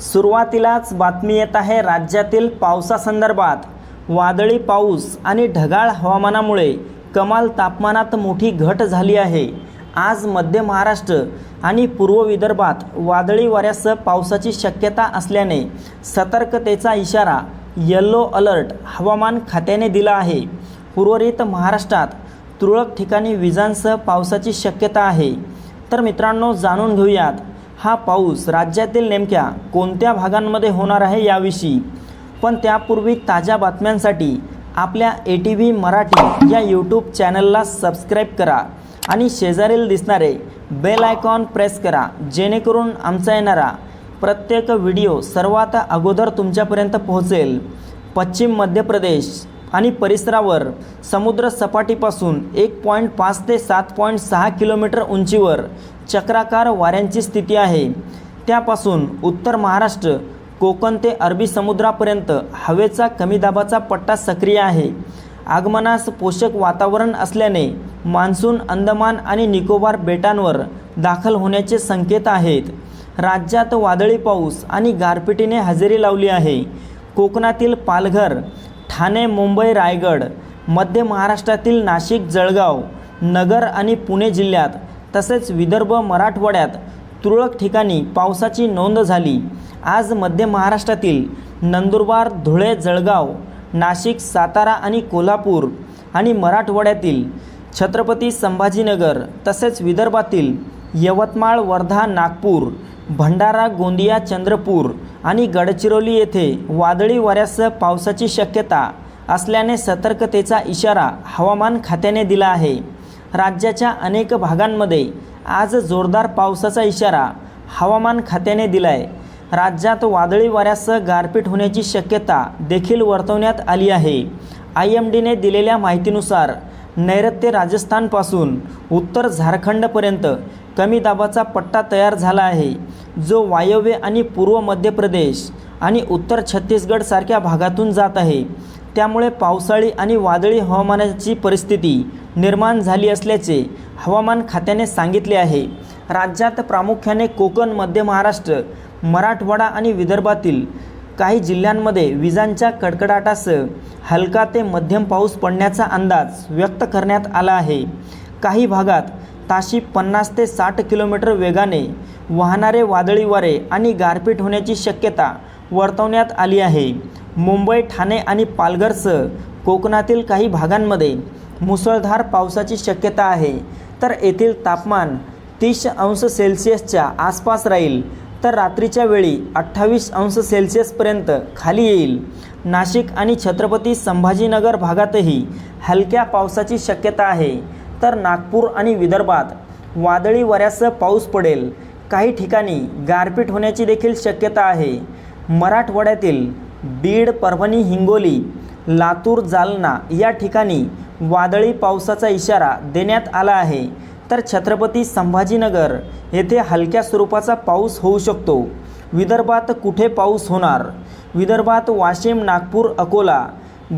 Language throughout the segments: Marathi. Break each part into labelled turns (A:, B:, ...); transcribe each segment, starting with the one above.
A: सुरुवातीलाच बातमी येत आहे राज्यातील पावसासंदर्भात वादळी पाऊस आणि ढगाळ हवामानामुळे कमाल तापमानात मोठी घट झाली आहे आज मध्य महाराष्ट्र आणि पूर्व विदर्भात वादळी वाऱ्यासह पावसाची शक्यता असल्याने सतर्कतेचा इशारा यल्लो अलर्ट हवामान खात्याने दिला आहे उर्वरित महाराष्ट्रात तुरळक ठिकाणी विजांसह पावसाची शक्यता आहे तर मित्रांनो जाणून घेऊयात हा पाऊस राज्यातील नेमक्या कोणत्या भागांमध्ये होणार आहे याविषयी पण त्यापूर्वी ताज्या बातम्यांसाठी आपल्या ए टी व्ही मराठी या यूट्यूब चॅनलला सबस्क्राईब करा आणि शेजारील दिसणारे बेल आयकॉन प्रेस करा जेणेकरून आमचा येणारा प्रत्येक व्हिडिओ सर्वात अगोदर तुमच्यापर्यंत पोहोचेल पश्चिम मध्य प्रदेश आणि परिसरावर समुद्र सपाटीपासून एक पॉईंट पाच ते सात पॉईंट सहा किलोमीटर उंचीवर चक्राकार वाऱ्यांची स्थिती आहे त्यापासून उत्तर महाराष्ट्र कोकण ते अरबी समुद्रापर्यंत हवेचा कमी दाबाचा पट्टा सक्रिय आहे आगमनास पोषक वातावरण असल्याने मान्सून अंदमान आणि निकोबार बेटांवर दाखल होण्याचे संकेत आहेत राज्यात वादळी पाऊस आणि गारपिटीने हजेरी लावली आहे कोकणातील पालघर ठाणे मुंबई रायगड मध्य महाराष्ट्रातील नाशिक जळगाव नगर आणि पुणे जिल्ह्यात तसेच विदर्भ मराठवाड्यात तुरळक ठिकाणी पावसाची नोंद झाली आज मध्य महाराष्ट्रातील नंदुरबार धुळे जळगाव नाशिक सातारा आणि कोल्हापूर आणि मराठवाड्यातील छत्रपती संभाजीनगर तसेच विदर्भातील यवतमाळ वर्धा नागपूर भंडारा गोंदिया चंद्रपूर आणि गडचिरोली येथे वादळी वाऱ्यासह पावसाची शक्यता असल्याने सतर्कतेचा इशारा हवामान खात्याने दिला आहे राज्याच्या अनेक भागांमध्ये आज जोरदार पावसाचा इशारा हवामान खात्याने दिला आहे राज्यात वादळी वाऱ्यासह गारपीट होण्याची शक्यता देखील वर्तवण्यात आली आहे आय एम डीने दिलेल्या माहितीनुसार नैऋत्य राजस्थानपासून उत्तर झारखंडपर्यंत कमी दाबाचा पट्टा तयार झाला आहे जो वायव्य आणि पूर्व मध्य प्रदेश आणि उत्तर छत्तीसगडसारख्या भागातून जात आहे त्यामुळे पावसाळी आणि वादळी हवामानाची परिस्थिती निर्माण झाली असल्याचे हवामान खात्याने सांगितले आहे राज्यात प्रामुख्याने कोकण मध्य महाराष्ट्र मराठवाडा आणि विदर्भातील काही जिल्ह्यांमध्ये विजांच्या कडकडाटासह हलका ते मध्यम पाऊस पडण्याचा अंदाज व्यक्त करण्यात आला आहे काही भागात ताशी पन्नास ते साठ किलोमीटर वेगाने वाहणारे वादळी वारे आणि गारपीट होण्याची शक्यता वर्तवण्यात आली आहे मुंबई ठाणे आणि पालघरसह कोकणातील काही भागांमध्ये मुसळधार पावसाची शक्यता आहे तर येथील तापमान तीस अंश सेल्सिअसच्या आसपास राहील तर रात्रीच्या वेळी अठ्ठावीस अंश सेल्सिअसपर्यंत खाली येईल नाशिक आणि छत्रपती संभाजीनगर भागातही हलक्या पावसाची शक्यता आहे तर नागपूर आणि विदर्भात वादळी वऱ्यासह पाऊस पडेल काही ठिकाणी गारपीट होण्याची देखील शक्यता आहे मराठवाड्यातील बीड परभणी हिंगोली लातूर जालना या ठिकाणी वादळी पावसाचा इशारा देण्यात आला आहे तर छत्रपती संभाजीनगर येथे हलक्या स्वरूपाचा पाऊस होऊ शकतो विदर्भात कुठे पाऊस होणार विदर्भात वाशिम नागपूर अकोला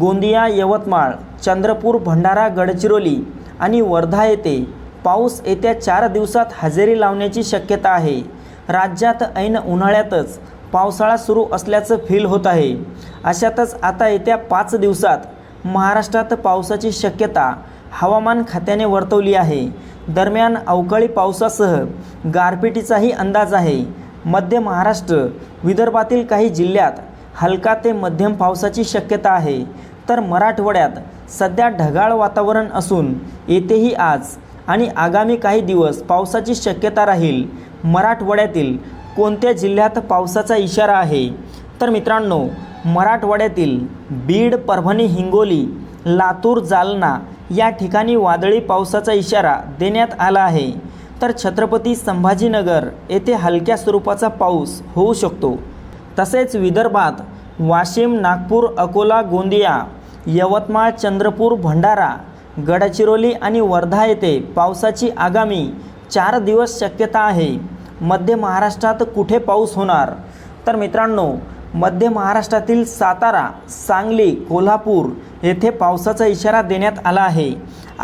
A: गोंदिया यवतमाळ चंद्रपूर भंडारा गडचिरोली आणि वर्धा येथे पाऊस येत्या चार दिवसात हजेरी लावण्याची शक्यता आहे राज्यात ऐन उन्हाळ्यातच पावसाळा सुरू असल्याचं फील होत आहे अशातच आता येत्या पाच दिवसात महाराष्ट्रात पावसाची शक्यता हवामान खात्याने वर्तवली आहे दरम्यान अवकाळी पावसासह गारपिटीचाही अंदाज आहे मध्य महाराष्ट्र विदर्भातील काही जिल्ह्यात हलका ते मध्यम पावसाची शक्यता आहे तर मराठवाड्यात सध्या ढगाळ वातावरण असून येथेही आज आणि आगामी काही दिवस पावसाची शक्यता राहील मराठवाड्यातील कोणत्या जिल्ह्यात पावसाचा इशारा आहे तर मित्रांनो मराठवाड्यातील बीड परभणी हिंगोली लातूर जालना या ठिकाणी वादळी पावसाचा इशारा देण्यात आला आहे तर छत्रपती संभाजीनगर येथे हलक्या स्वरूपाचा पाऊस होऊ शकतो तसेच विदर्भात वाशिम नागपूर अकोला गोंदिया यवतमाळ चंद्रपूर भंडारा गडचिरोली आणि वर्धा येथे पावसाची आगामी चार दिवस शक्यता आहे मध्य महाराष्ट्रात कुठे पाऊस होणार तर मित्रांनो मध्य महाराष्ट्रातील सातारा सांगली कोल्हापूर येथे पावसाचा इशारा देण्यात आला आहे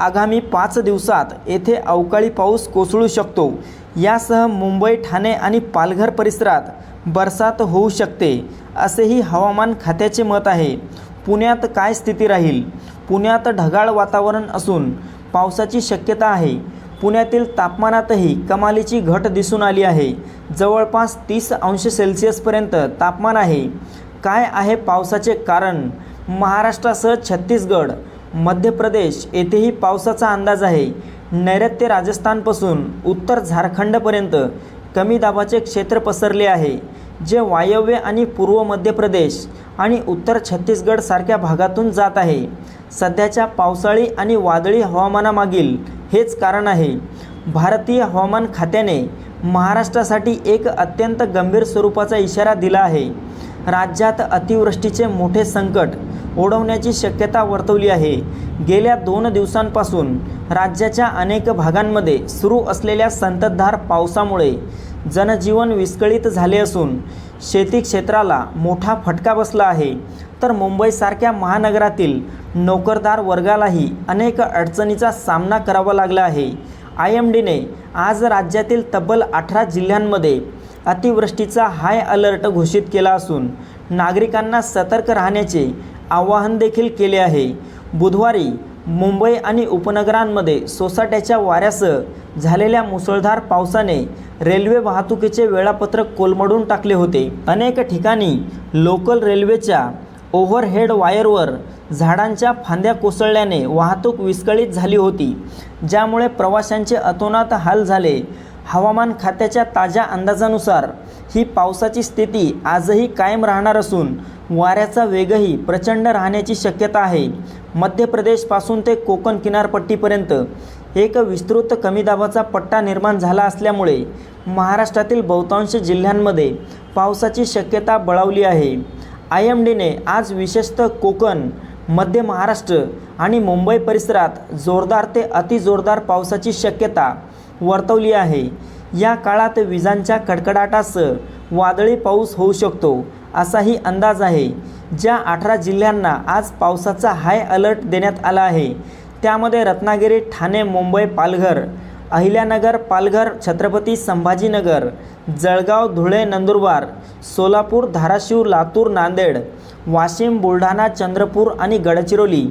A: आगामी पाच दिवसात येथे अवकाळी पाऊस कोसळू शकतो यासह मुंबई ठाणे आणि पालघर परिसरात बरसात होऊ शकते असेही हवामान खात्याचे मत आहे पुण्यात काय स्थिती राहील पुण्यात ढगाळ वातावरण असून पावसाची शक्यता आहे पुण्यातील तापमानातही कमालीची घट दिसून आली आहे जवळपास तीस अंश सेल्सिअसपर्यंत तापमान आहे काय आहे पावसाचे कारण महाराष्ट्रासह छत्तीसगड मध्य प्रदेश येथेही पावसाचा अंदाज आहे नैऋत्य राजस्थानपासून उत्तर झारखंडपर्यंत कमी दाबाचे क्षेत्र पसरले आहे जे वायव्य आणि पूर्व मध्य प्रदेश आणि उत्तर छत्तीसगडसारख्या भागातून जात आहे सध्याच्या पावसाळी आणि वादळी हवामानामागील हेच कारण आहे भारतीय हवामान खात्याने महाराष्ट्रासाठी एक अत्यंत गंभीर स्वरूपाचा इशारा दिला आहे राज्यात अतिवृष्टीचे मोठे संकट ओढवण्याची शक्यता वर्तवली आहे गेल्या दोन दिवसांपासून राज्याच्या अनेक भागांमध्ये सुरू असलेल्या संततधार पावसामुळे जनजीवन विस्कळीत झाले असून शेती क्षेत्राला मोठा फटका बसला आहे तर मुंबईसारख्या महानगरातील नोकरदार वर्गालाही अनेक अडचणीचा सामना करावा लागला आहे आय एम डीने आज राज्यातील तब्बल अठरा जिल्ह्यांमध्ये अतिवृष्टीचा हाय अलर्ट घोषित केला असून नागरिकांना सतर्क राहण्याचे आवाहन देखील केले आहे बुधवारी मुंबई आणि उपनगरांमध्ये सोसाट्याच्या वाऱ्यासह झालेल्या मुसळधार पावसाने रेल्वे वाहतुकीचे वेळापत्रक कोलमडून टाकले होते अनेक ठिकाणी लोकल रेल्वेच्या ओव्हरहेड वायरवर झाडांच्या फांद्या कोसळल्याने वाहतूक विस्कळीत झाली होती ज्यामुळे प्रवाशांचे अतोनात हाल झाले हवामान खात्याच्या ताज्या अंदाजानुसार ही पावसाची स्थिती आजही कायम राहणार असून वाऱ्याचा वेगही प्रचंड राहण्याची शक्यता आहे मध्य प्रदेशपासून ते कोकण किनारपट्टीपर्यंत एक विस्तृत कमी दाबाचा पट्टा निर्माण झाला असल्यामुळे महाराष्ट्रातील बहुतांश जिल्ह्यांमध्ये पावसाची शक्यता बळावली आहे आय एम डीने आज विशेषतः कोकण मध्य महाराष्ट्र आणि मुंबई परिसरात जोरदार ते अतिजोरदार पावसाची शक्यता वर्तवली आहे या काळात विजांच्या कडकडाटासह वादळी पाऊस होऊ शकतो असाही अंदाज आहे ज्या अठरा जिल्ह्यांना आज पावसाचा हाय अलर्ट देण्यात आला आहे त्यामध्ये रत्नागिरी ठाणे मुंबई पालघर अहिल्यानगर पालघर छत्रपती संभाजीनगर जळगाव धुळे नंदुरबार सोलापूर धाराशिव लातूर नांदेड वाशिम बुलढाणा चंद्रपूर आणि गडचिरोली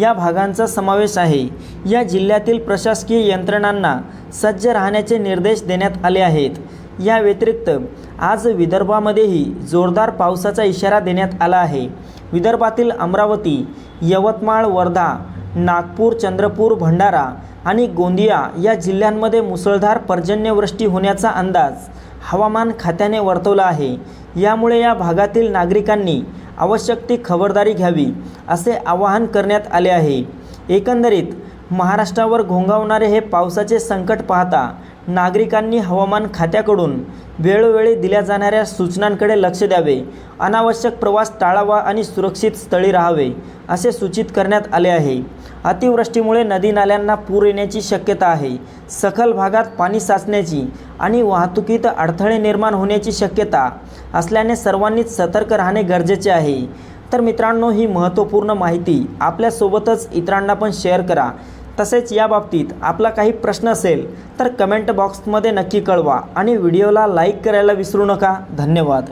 A: या भागांचा समावेश आहे या जिल्ह्यातील प्रशासकीय यंत्रणांना सज्ज राहण्याचे निर्देश देण्यात आले आहेत या व्यतिरिक्त आज विदर्भामध्येही जोरदार पावसाचा इशारा देण्यात आला आहे विदर्भातील अमरावती यवतमाळ वर्धा नागपूर चंद्रपूर भंडारा आणि गोंदिया या जिल्ह्यांमध्ये मुसळधार पर्जन्यवृष्टी होण्याचा अंदाज हवामान खात्याने वर्तवला आहे यामुळे या भागातील नागरिकांनी आवश्यक ती खबरदारी घ्यावी असे आवाहन करण्यात आले आहे एकंदरीत महाराष्ट्रावर घोंगावणारे हे पावसाचे संकट पाहता नागरिकांनी हवामान खात्याकडून वेळोवेळी दिल्या जाणाऱ्या सूचनांकडे लक्ष द्यावे अनावश्यक प्रवास टाळावा आणि सुरक्षित स्थळी राहावे असे सूचित करण्यात आले आहे अतिवृष्टीमुळे नदी नाल्यांना पूर येण्याची शक्यता आहे सखल भागात पाणी साचण्याची आणि वाहतुकीत अडथळे निर्माण होण्याची शक्यता असल्याने सर्वांनीच सतर्क राहणे गरजेचे आहे तर मित्रांनो ही महत्त्वपूर्ण माहिती आपल्यासोबतच इतरांना पण शेअर करा तसेच याबाबतीत आपला काही प्रश्न असेल तर कमेंट बॉक्समध्ये नक्की कळवा आणि व्हिडिओला लाईक करायला विसरू नका धन्यवाद